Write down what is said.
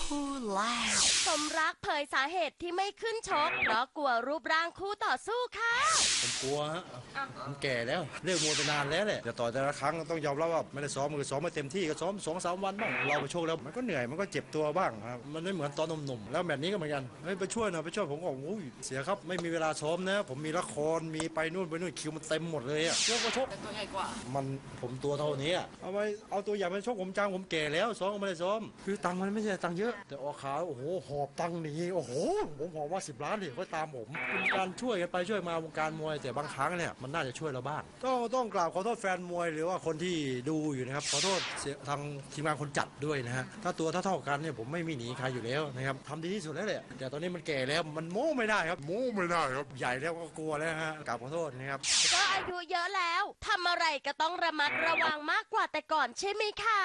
ผู้แล้วสมรักเผยสาเหตุที่ไม่ขึ้นชกเพราะกลัวรูปร่างคู่ต่อสู้ค่ะผมกลัวฮะผมแก่แล้วเลิกมวยไปนานแล้วแหละแต่ต่อยแต่ละครั้งต้องยอมรับว่าไม่ได้ซ้อมมือซ้อมมาเต็มที่ก็ซ้อมสองสามวันบ้างเราไปโชคแล้วมันก็เหนื่อยมันก็เจ็บตัวบ้างครับมันไม่เหมือนตอนหนุ่มๆแล้วแบบนี้ก็เหมือนกันเฮ้ยไปช่วยหน่อยไปช่วยผมก็บอกอุ้ยเสียครับไม่มีเวลาซ้อมนะผมมีละครมีไปนู่นไปนู่นคิวมันเต็มหมดเลยอะยกมาชกตัวใหญ่กว่ามันผมตัวเท่านี้อะเอาไปเอาตัวอย่างมาชกผมจังผมแก่แล้วซ้อมก็ไม่ได้ซ้อม คือตังค์มันไม่ใช่ตังค์เยอะ แต่ออกขาวโอ้โหหอบตังค์หนีโอ้โหผมหอบว่าสิบล้านเลยก็ตามผมเป็นการช่วยกันไปช่วยมาวงการมวยแต่บางครั้งเนี่ยมันน่าจะช่วยเราบ้างต้องต้องกราบขอโทษแฟนมวยหรือว่าคนที่ดูอยู่นะครับขอโทษเสียทางทีมงานคนจัดด้วยนะฮะถ้าตัวเท่าๆกันเนี่ยผมไม่มีหนีใครอยู่แล้วนะครับทำดีที่สุดแล้วแหละแต่ตอนนี้มันแก่แล้วมันโม้ไม่ได้ครับโม้ไม่ได้ครับใหญ่แล้วก็กลัวแล้วฮะกราบขอโทษนะครับก็อายุเยอะแล้วทำอะไรก็ต้องระมัดระวังมากกว่าแต่ก่อนใช่ไหมคะ